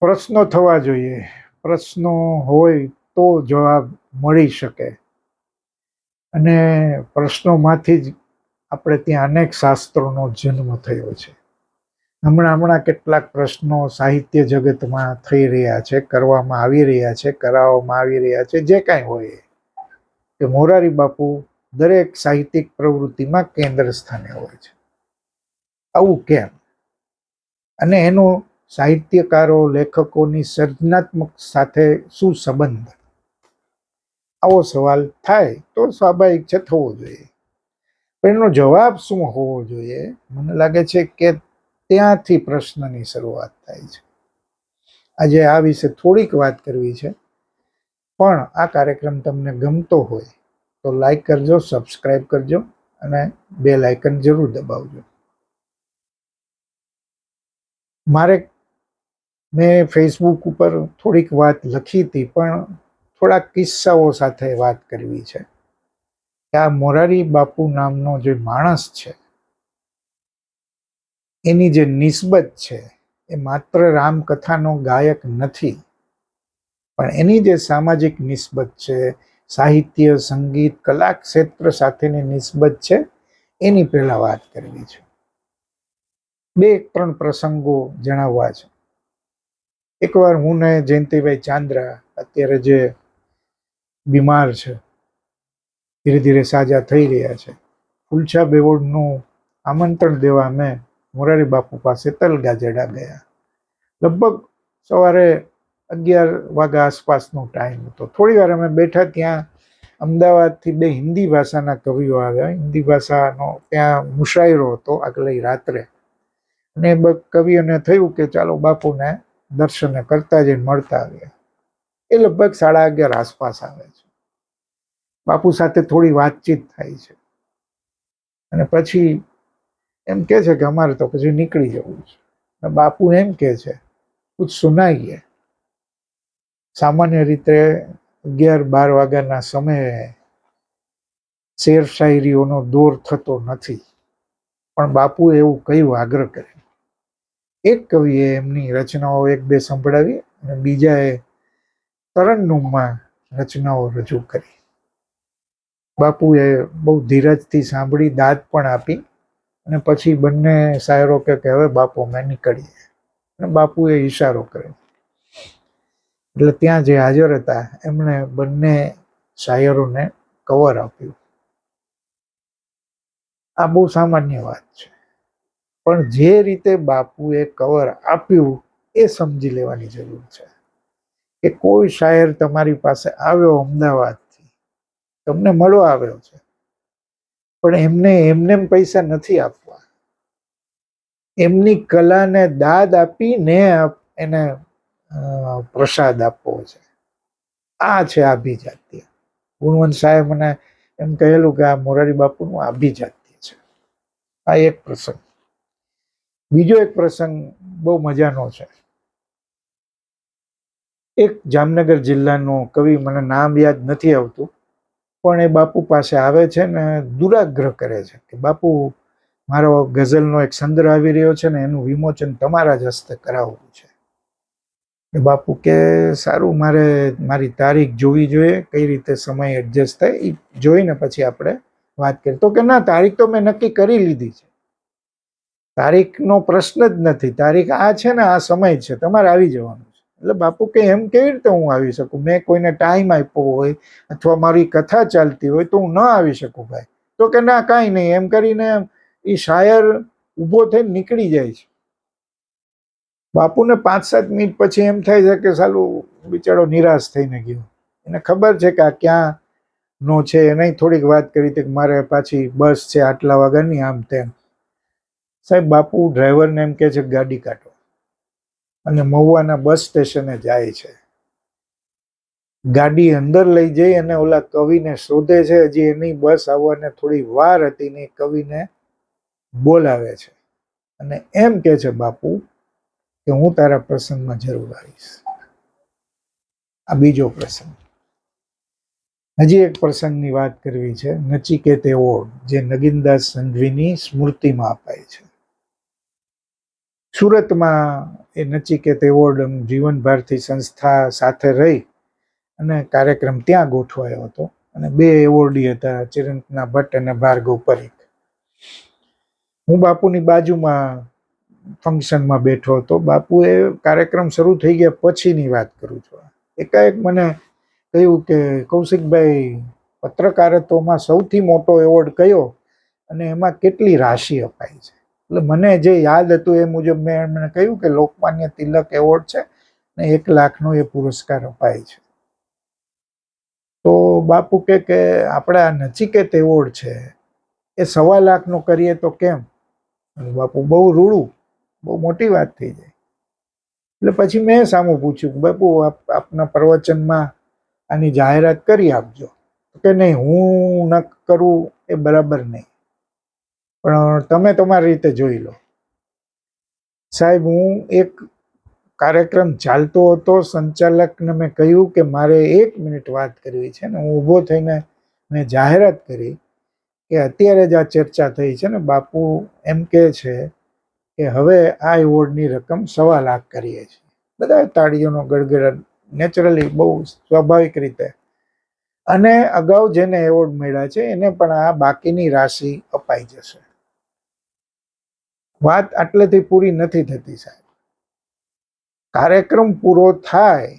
પ્રશ્નો થવા જોઈએ. પ્રશ્નો હોય તો જવાબ મળી શકે. અને પ્રશ્નોમાંથી જ આપણે ત્યાં અનેક શાસ્ત્રોનો જન્મ થયો છે. હમણાં હમણાં કેટલાક પ્રશ્નો સાહિત્ય જગતમાં થઈ રહ્યા છે, કરવામાં આવી રહ્યા છે, કરાવવામાં આવી રહ્યા છે, જે કાંઈ હોય કે મોરારી બાપુ દરેક સાહિત્યિક પ્રવૃત્તિમાં કેન્દ્ર સ્થાને હોય છે. આવું કેમ? અને એનો સાહિત્યકારો, લેખકોની સર્જનાત્મક સાથે શું સંબંધ? આવો સવાલ થાય તો સ્વાભાવિક છે, થવો જોઈએ. પણ એનો જવાબ શું હોવો જોઈએ? મને લાગે છે કે ત્યાંથી પ્રશ્નની શરૂઆત થાય છે. આજે આ વિશે થોડીક વાત કરવી છે, પણ આ કાર્યક્રમ તમને ગમતો હોય તો લાઈક કરજો સબસ્ક્રાઈબ કરજો અને બે લાઇકન જરૂર દબાવજો. મારે મેં ફેસબુક ઉપર થોડીક વાત લખી હતી, પણ થોડા કિસ્સાઓ સાથે વાત કરવી છે. આ મોરારી બાપુ નામનો જે માણસ છે, એની જે નિસ્બત છે, એ માત્ર રામકથાનો ગાયક નથી, પણ એની જે સામાજિક નિસ્બત છે, સાહિત્ય, સંગીત કલા ક્ષેત્ર સાથેની નિસ્બત છે, એની પહેલા વાત કરવી છે. બે, ત્રણ પ્રસંગો જણાવવા છે. એકવાર હું ને જયંતિભાઈ ચાંદ્રા અત્યારે જે બીમાર છે, ધીરે ધીરે સાજા થઈ રહ્યા છે, ફૂલછા બેવોડનું આમંત્રણ દેવા મેં મોરારી બાપુ પાસે તલગાજડા ગયા. લગભગ સવારે અગિયાર વાગ્યા આસપાસનો ટાઈમ હતો. થોડી વાર અમે બેઠા ત્યાં અમદાવાદથી બે હિન્દી ભાષાના કવિઓ આવ્યા. હિન્દી ભાષાનો ત્યાં મુશાયરો હતો આગલી રાત્રે. અને કવિઓને થયું કે ચાલો બાપુને દર્શને કરતા જઈને મળતા આવ્યા એ લગભગ સાડા અગિયાર આસપાસ આવે છે. બાપુ સાથે થોડી વાતચીત થાય છે. અને પછી એમ કે છે કે અમારે તો પછી નીકળી જવું છે. અને બાપુ એમ કે છે કુછ સુનાઈએ. સામાન્ય રીતે અગિયાર બાર વાગ્યાના સમયે શેર શાયરીઓનો દોર થતો નથી. પણ બાપુએ એવું કયું આગ્રહ કર્યો એક કવિએ એમની રચનાઓ એક બે સંભળાવી અને બીજાએ તરન્નુમમાં રચનાઓ રજૂ કરી. બાપુએ બહુ ધીરજથી સાંભળી, દાદ પણ આપી અને પછી બંને શાયરો કે હવે બાપુ અમે નીકળીએ. અને બાપુએ ઈશારો કર્યો. એટલે ત્યાં જે હાજર હતા, એમણે બંને શાયરોને કવર આપ્યું. આ બહુ સામાન્ય વાત છે. પણ જે રીતે બાપુએ કવર આપ્યું એ સમજી લેવાની જરૂર છે. કે કોઈ શાયર તમારી પાસે આવ્યો અમદાવાદથી, તમને મળવા આવ્યો છે, પણ એમને એમને એમ પૈસા નથી આપવા. એમની કલાને દાદ આપીને એને પ્રસાદ આપવો છે. આ છે આભિજાત્ય. ગુણવંત સાહેબ મને એમ કહેલું કે આ મોરારી બાપુનું આભિજાત્ય છે. આ એક પ્રસંગ. બીજો એક પ્રસંગ બહુ મજાનો છે. એક જામનગર જિલ્લાનો કવિ મને નામ યાદ નથી આવતું, પણ એ બાપુ પાસે આવે છે ને દુરાગ્રહ કરે છે કે બાપુ, મારો ગઝલનો એક સંદર આવી રહ્યો છે ને એનું વિમોચન તમારા જ હસ્તે કરાવવું છે. એ બાપુ કે સારું, મારે મારી તારીખ જોવી જોઈએ, કઈ રીતે સમય એડજસ્ટ થાય એ જોઈને પછી આપણે વાત કરીએ. તો કે ના, તારીખ તો મેં નક્કી કરી લીધી છે. તારીખનો પ્રશ્ન જ નથી. તારીખ આ છે ને, આ સમય છે. તમારે આવી જવાનું છે. એટલે બાપુ કે એમ કેવી રીતે હું આવી શકું? મેં કોઈને ટાઈમ આપ્યો હોય અથવા મારી કથા ચાલતી હોય તો હું ન આવી શકું ભાઈ. તો કે ના, કાંઈ નહીં. એમ કરીને એ શાયર ઊભો થઈને નીકળી જાય છે. બાપુને પાંચ સાત મિનિટ પછી એમ થાય છે કે સાલું બિચારો નિરાશ થઈને ગયો. એને ખબર છે કે આ ક્યાં નો છે? એને થોડીક વાત કરી હતી કે મારે પાછી બસ છે આટલા વાગ્યાની આમ તેમ. સાહેબ, બાપુ ડ્રાઈવરને એમ કહે છે ગાડી કાઢો. અને મહુવાના બસ સ્ટેશને જાય છે. ગાડી અંદર લઈ જઈ અને ઓલા કવિને શોધે છે. હજી એની બસ આવવાને થોડી વાર હતી ને કવિને બોલાવે છે. અને એમ કે છે, બાપુ, કે હું તારા પ્રસંગમાં જરૂર આવીશ. આ બીજો પ્રસંગ. હજી એક પ્રસંગની વાત કરવી છે. નચિકેત એવોર્ડ જે નગીનદાસ સંઘવીની સ્મૃતિમાં અપાય છે. સુરતમાં એ નચિકેત એવોર્ડ જીવન ભારતી સંસ્થા સાથે રહી અને કાર્યક્રમ ત્યાં ગોઠવાયો હતો અને બે એવોર્ડી હતા, ચિરંતના ભટ્ટ અને ભાર્ગવ પરીખ. હું બાપુની બાજુમાં ફંક્શનમાં બેઠો હતો. બાપુએ કાર્યક્રમ શરૂ થઈ ગયા પછીની વાત કરું છું. એકાએક મને કહ્યું કે, કૌશિકભાઈ, પત્રકારત્વમાં સૌથી મોટો એવોર્ડ કયો? અને એમાં કેટલી રાશિ અપાય છે? એટલે મને જે યાદ હતું એ મુજબ મેં એમને કહ્યું કે લોકમાન્ય તિલક એવોર્ડ છે ને એક લાખનો એ પુરસ્કાર અપાય છે. તો બાપુ કે કે આપણે આ નચિકેત એવોર્ડ છે. એ સવા લાખનો કરીએ તો કેમ? બાપુ બહુ રૂડું, બહુ મોટી વાત થઈ જાય. એટલે પછી મેં સામું પૂછ્યું બાપુ આપ, આપના પ્રવચનમાં આની જાહેરાત કરી આપજો. કે નહીં, હું ન કરું એ બરાબર નહીં. પણ તમે તમારી રીતે જોઈ લો. સાહેબ, હું એક કાર્યક્રમ ચાલતો હતો, સંચાલકને મેં કહ્યું કે મારે એક મિનિટ વાત કરવી છે ને, હું ઊભો થઈને મેં જાહેરાત કરી કે અત્યારે જ આ ચર્ચા થઈ છે ને, બાપુ એમ કહે છે કે હવે આ એવોર્ડની રકમ સવા લાખ કરીએ છીએ. બધા તાળીઓનો ગડગડાટ નેચરલી બહુ સ્વાભાવિક રીતે. અને અગાઉ જેને એવોર્ડ મળ્યા છે, એને પણ આ બાકીની રાશિ અપાઈ જશે. વાત આટલેથી પૂરી નથી થતી સાહેબ. કાર્યક્રમ પૂરો થાય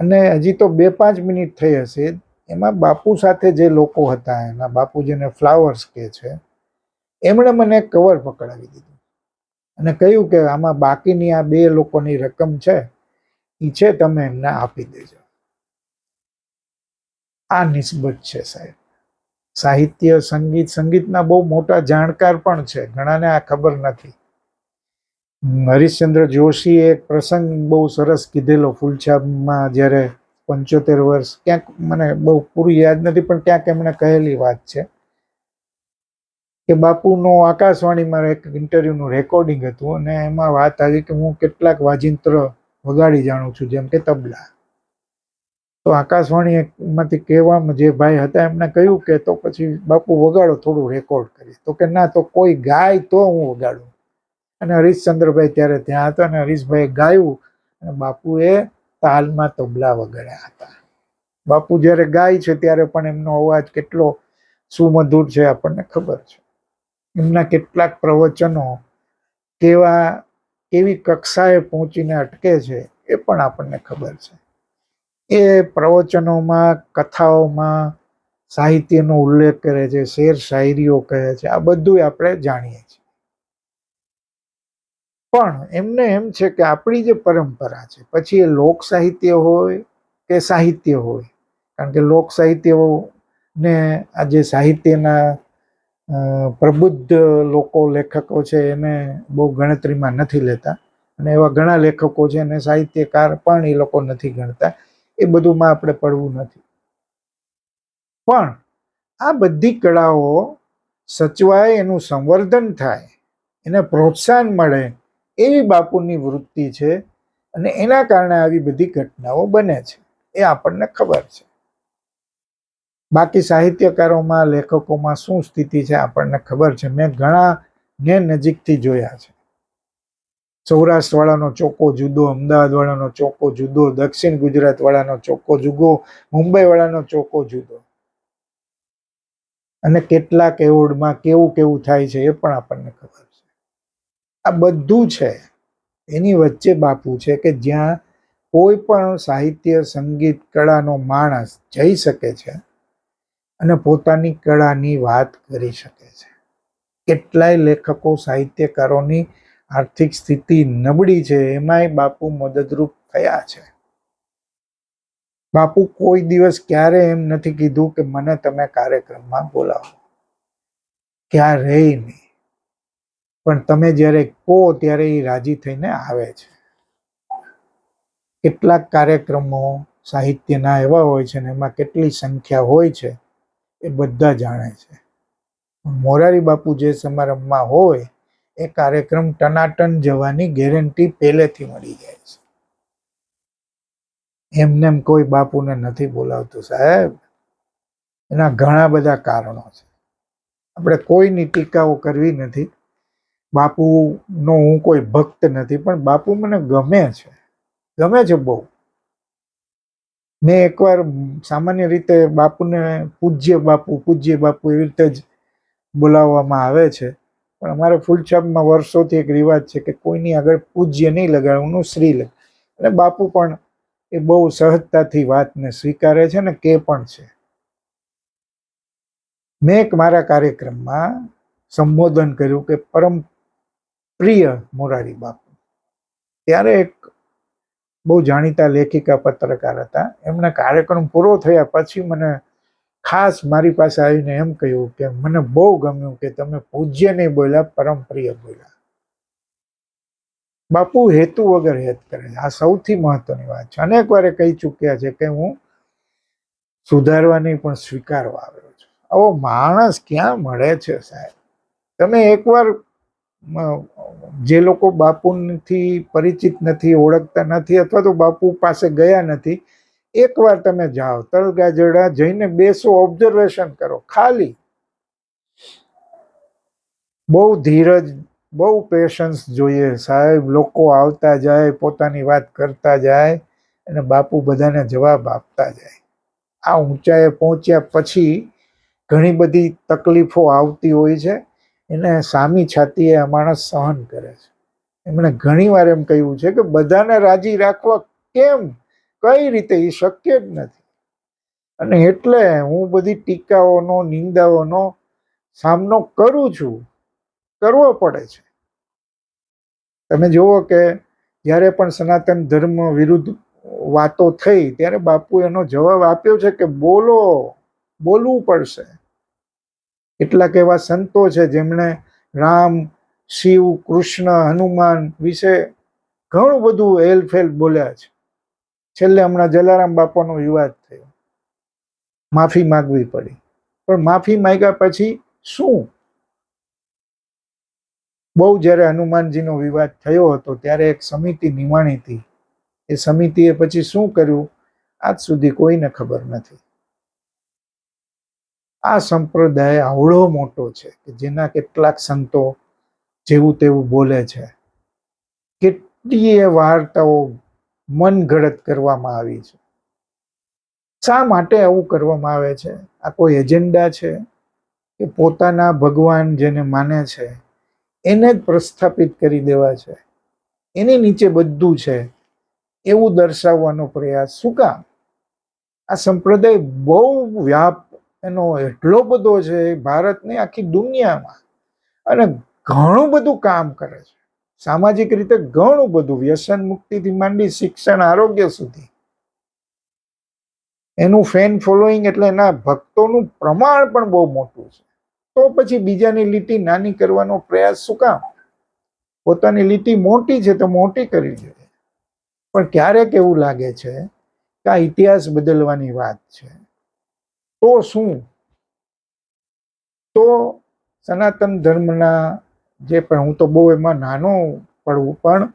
અને હજી તો બે પાંચ મિનિટ થઈ હશે, એમાં બાપુ સાથે જે લોકો હતા, એના બાપુ જેને ફ્લાવર્સ કહે છે, એમણે મને કવર પકડાવી દીધું. અને કહ્યું કે આમાં બાકીની આ બે લોકોની રકમ છે એ છે, તમે એમને આપી દેજો. આ નિસ્બત છે સાહેબ. સાહિત્ય, સંગીત, સંગીતના બહુ મોટા જાણકાર પણ છે. ઘણાને આ ખબર નથી. હરિશ્ચંદ્ર જોશી એક પ્રસંગ બહુ સરસ કીધેલો ફૂલછાબમાં જ્યારે પંચોતેર વર્ષ, ક્યાંક મને બહુ પૂરું યાદ નથી, પણ ક્યાંક એમણે કહેલી વાત છે કે બાપુનો આકાશવાણીમાં એક ઇન્ટરવ્યુનું રેકોર્ડિંગ હતું અને એમાં વાત આવી કે હું કેટલાક વાજિંત્ર વગાડી જાણું છું, જેમ કે તબલા. તો આકાશવાણીમાંથી કહેવામાં જે ભાઈ હતા એમને કહ્યું કે તો પછી બાપુ વગાડો થોડું રેકોર્ડ કરી તો કે ના, તો કોઈ ગાય તો હું વગાડું. અને હરીશચંદ્રભાઈ ત્યારે ત્યાં હતા અને હરીશભાઈ ગાયું અને બાપુએ તાલમાં તબલા વગાડ્યા હતા. બાપુ જ્યારે ગાય છે ત્યારે પણ એમનો અવાજ કેટલો સુમધુર છે આપણને ખબર છે. એમના કેટલાક પ્રવચનો કેવા, કેવી કક્ષાએ પહોંચીને અટકે છે એ પણ આપણને ખબર છે. એ પ્રવચનોમાં, કથાઓમાં, સાહિત્યનો ઉલ્લેખ કરે છે, શેર શાયરીઓ કહે છે, આ બધું આપણે જાણીએ છીએ. પણ એમને એમ છે કે આપણી જે પરંપરા છે, પછી એ લોક સાહિત્ય હોય કે સાહિત્ય હોય, કારણ કે લોક સાહિત્ય ને આજે સાહિત્યના પ્રબુદ્ધ લોકો, લેખકો છે, એને બહુ ગણતરીમાં નથી લેતા અને એવા ઘણા લેખકો છે અને સાહિત્યકાર પણ એ લોકો નથી ગણતા. એ બધુંમાં આપણે પડવું નથી. પણ આ બધી કળાઓ સચવાય, એનું સંવર્ધન થાય, એને પ્રોત્સાહન મળે એવી બાપુની વૃત્તિ છે અને એના કારણે આવી બધી ઘટનાઓ બને છે. એ આપણને ખબર છે. બાકી સાહિત્યકારોમાં, લેખકોમાં શું સ્થિતિ છે આપણને ખબર છે. મેં ઘણા ને નજીકથી જોયા છે. સૌરાષ્ટ્ર વાળાનો ચોખ્ખો જુદો અમદાવાદ વાળાનો ચોખ્ખો જુદો, દક્ષિણ ગુજરાત વાળાનો ચોખ્ખો જુદો મુંબઈ વાળાનો ચોખ્ખો જુદો. અને કેટલાક એવોર્ડમાં કેવું કેવું થાય છે એ પણ આપણને ખબર છે. આ બધું છે, એની વચ્ચે બાપુ છે કે જ્યાં કોઈ પણ સાહિત્ય, સંગીત, કળાનો માણસ જઈ શકે છે અને પોતાની કળાની વાત કરી શકે છે. કેટલાય લેખકો સાહિત્યકારોની આર્થિક સ્થિતિ નબળી છે, એમાંય બાપુ મદદરૂપ થયા છે. બાપુ કોઈ દિવસ ક્યારે એમ નથી કીધું કે મને તમે કાર્યક્રમમાં બોલાવો. ક્યારેય નહીં. પણ તમે જ્યારે કહો ત્યારે એ રાજી થઈને આવે છે. કેટલાક કાર્યક્રમો સાહિત્યના એવા હોય છે ને એમાં કેટલી સંખ્યા હોય છે એ બધા જાણે છે. મોરારી બાપુ જે સમારંભમાં હોય એ કાર્યક્રમ ટનાટન જવાની ગેરંટી પહેલેથી મળી જાય છે. એમને કોઈ બાપુને નથી બોલાવતું સાહેબ. એના ઘણા બધા કારણો છે. આપણે કોઈની ટીકાઓ કરવી નથી. બાપુનો હું કોઈ ભક્ત નથી, પણ બાપુ મને ગમે છે. ગમે છે બહુ. મેં એકવાર સામાન્ય રીતે બાપુને પૂજ્ય બાપુ પૂજ્ય બાપુ એવી રીતે જ બોલાવવામાં આવે છે. પણ અમારે ફૂલછાપમાં વર્ષોથી એક રિવાજ છે કે કોઈની આગળ પૂજ્ય નહીં લગાડવાનું શ્રી લગ અને બાપુ પણ એ બહુ સહજતાથી વાતને સ્વીકારે છે ને કે પણ છે. મેં એક મારા કાર્યક્રમમાં સંબોધન કર્યું કે પરમ પ્રિય મોરારી બાપુ. ત્યારે એક બહુ જાણીતા લેખિકા પત્રકાર હતા. એમના કાર્યક્રમ પૂરો થયા પછી મને ખાસ મારી પાસે આવીને એમ કહ્યું કે મને બહુ ગમ્યું કે તમે પૂજ્ય નહીં બોલ્યા પરમ બોલ્યા. બાપુ હેતુ વગર હેત કરે છે. આ સૌથી મહત્વની વાત છે. અનેક વારે કહી ચૂક્યા છે કે હું સુધારવા પણ સ્વીકારવા આવ્યો છું. આવો માણસ ક્યાં મળે છે સાહેબ? તમે એકવાર જે લોકો બાપુથી પરિચિત નથી, ઓળખતા નથી, અથવા તો બાપુ પાસે ગયા નથી એકવાર તમે જાઓ તળગાજડા જઈને બેસો ઓબ્ઝર્વેશન કરો. ખાલી બહુ ધીરજ, બહુ પેશન્સ જોઈએ. સાહેબ, લોકો આવતા જાય, પોતાની વાત કરતા જાય અને બાપુ બધાને જવાબ આપતા જાય. આ ઊંચાઈએ પહોંચ્યા પછી ઘણી બધી તકલીફો આવતી હોય છે. એને સામી છાતીએ આ માણસ સહન કરે છે. એમણે ઘણીવાર એમ કહ્યું છે કે બધાને રાજી રાખવા કેમ? કઈ રીતે એ શક્ય જ નથી. અને એટલે હું બધી ટીકાઓનો, નિંદાઓનો સામનો કરું છું, કરવો પડે છે. તમે જુઓ કે જ્યારે પણ સનાતન ધર્મ વિરુદ્ધ વાતો થઈ, ત્યારે બાપુ એનો જવાબ આપ્યો છે કે બોલો, બોલવું પડશે. કેટલાક એવા સંતો છે જેમણે રામ, શિવ, કૃષ્ણ, હનુમાન વિશે ઘણું બધું હેલફેલ બોલ્યા છે. છેલ્લે હમણાં જલારામ બાપાનો વિવાદ થયો. માફી માગવી પડી. પણ માફી માંગ્યા પછી શું? બહુ જ્યારે હનુમાનજીનો વિવાદ થયો હતો ત્યારે એક સમિતિ નિમાણી હતી. એ સમિતિએ પછી શું કર્યું? આજ સુધી કોઈને ખબર નથી. આ સંપ્રદાય આવડો મોટો છે કે જેના કેટલાક સંતો જેવું તેવું બોલે છે. કેટલીય વાર્તાઓ મનગળત કરવામાં આવી છે. શા માટે આવું કરવામાં આવે છે? આ કોઈ એજન્ડા છે કે પોતાના ભગવાન જેને માને છે, એને જ પ્રસ્થાપિત કરી દેવા છે? એની નીચે બધું છે. એવું દર્શાવવાનો પ્રયાસ શું કામ? આ સંપ્રદાય બહુ વ્યાપ, એનો એટલો બધો છે ભારતની, આખી દુનિયામાં. અને ઘણું બધું કામ કરે છે. સામાજિક રીતે ઘણું બધું વ્યસન મુક્તિથી માંડી શિક્ષણ આરોગ્ય સુધી. એનું ફેન ફોલોઈંગ એટલે એના ભક્તોનું પ્રમાણ પણ બહુ મોટું છે. તો પછી બીજાની લીટી નાની કરવાનો પ્રયાસ શું કામ? પોતાની લીટી મોટી છે તો મોટી કરવી જોઈએ. પણ ક્યારેક એવું લાગે છે કે આ ઇતિહાસ બદલવાની વાત છે. તો શું? તો સનાતન ધર્મના જે પણ હું તો બહુ એમાં નાનો પડું, પણ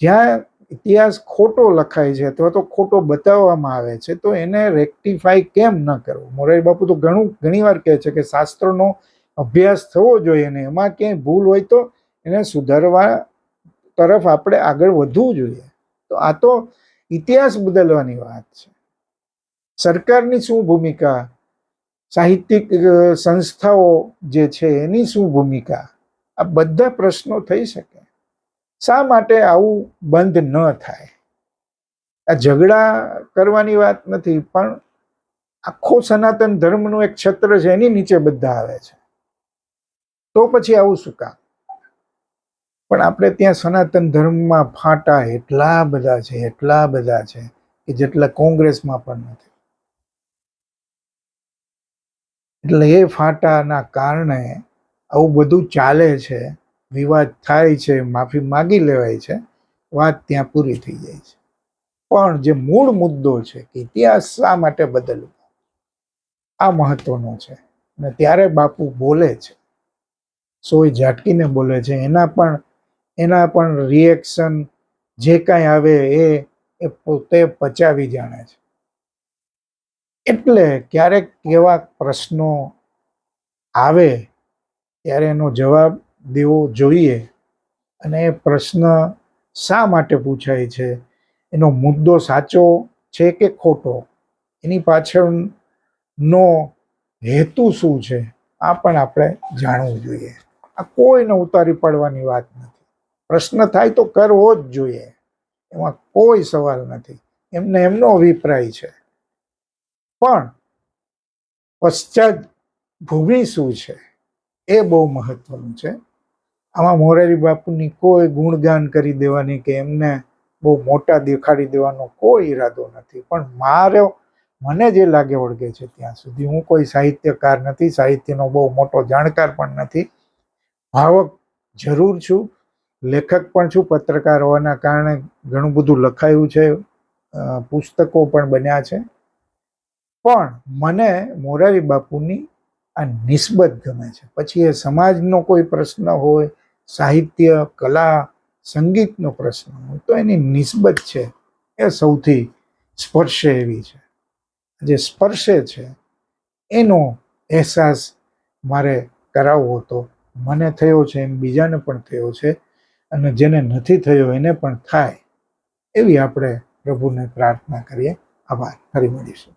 જ્યાં ઇતિહાસ ખોટો લખાય છે અથવા તો ખોટો બતાવવામાં આવે છે, તો એને રેક્ટિફાઈ કેમ ન કરવું? મોરારી બાપુ તો ઘણું, ઘણીવાર કહે છે કે શાસ્ત્રનો અભ્યાસ થવો જોઈએ ને એમાં ક્યાંય ભૂલ હોય તો એને સુધારવા તરફ આપણે આગળ વધવું જોઈએ. તો આ તો ઇતિહાસ બદલવાની વાત છે. સરકારની શું ભૂમિકા? સાહિત્યિક સંસ્થાઓ જે છે એની શું ભૂમિકા? આ બધા પ્રશ્નો થઈ શકે. શા માટે આવું બંધ ન થાય? આ ઝઘડા કરવાની વાત નથી, પણ આખો સનાતન ધર્મનું એક છત્ર છે એની નીચે બધા આવે છે. તો પછી આવું શું કામ? પણ આપણે ત્યાં સનાતન ધર્મમાં ફાટા એટલા બધા છે, એટલા બધા છે કે જેટલા કોંગ્રેસમાં પણ નથી. એટલે એ ફાટાના કારણે આવું બધું ચાલે છે, વિવાદ થાય છે, માફી માગી લેવાય છે, વાત ત્યાં પૂરી થઈ જાય છે. પણ જે મૂળ મુદ્દો છે કે ઇતિહાસ શા માટે બદલવો આ મહત્વનો છે. અને ત્યારે બાપુ બોલે છે. સોય ઝાટકીને બોલે છે, એના પણ એના પણ રિએક્શન જે કાંઈ આવે એ એ પોતે પચાવી જાણે છે. એટલે ક્યારેક કેવા પ્રશ્નો આવે ત્યારે એનો જવાબ દેવો જોઈએ. અને એ પ્રશ્ન શા માટે પૂછાય છે? એનો મુદ્દો સાચો છે કે ખોટો? એની પાછળનો હેતુ શું છે? આ પણ આપણે જાણવું જોઈએ. આ કોઈને ઉતારી પાડવાની વાત નથી. પ્રશ્ન થાય તો કરવો જ જોઈએ. એમાં કોઈ સવાલ નથી. એમને એમનો અભિપ્રાય છે. પણ પશ્ચાત ભૂમિ શું છે? એ બહુ મહત્વનું છે. આમાં મોરારી બાપુની કોઈ ગુણગાન કરી દેવાની કે એમને બહુ મોટા દેખાડી દેવાનો કોઈ ઈરાદો નથી. પણ મારે, મને જે લાગે વળગે છે ત્યાં સુધી હું કોઈ સાહિત્યકાર નથી, સાહિત્યનો બહુ મોટો જાણકાર પણ નથી. ભાવક જરૂર છું, લેખક પણ છું, પત્રકાર હોવાના કારણે ઘણું બધું લખાયું છે પુસ્તકો પણ બન્યા છે. પણ મને મોરારી બાપુની આ નિસ્બત ગમે છે. પછી એ સમાજનો કોઈ પ્રશ્ન હોય, સાહિત્ય, કલા, સંગીતનો પ્રશ્ન હોય, તો એની નિસ્બત છે એ સૌથી સ્પર્શે એવી છે. જે સ્પર્શે છે, એનો અહેસાસ મારે કરાવવો હતો મને થયો છે, એમ બીજાને પણ થયો છે, અને જેને નથી થયો એને પણ થાય, એવી આપણે પ્રભુને પ્રાર્થના કરીએ. આભાર. ફરી મળીશું.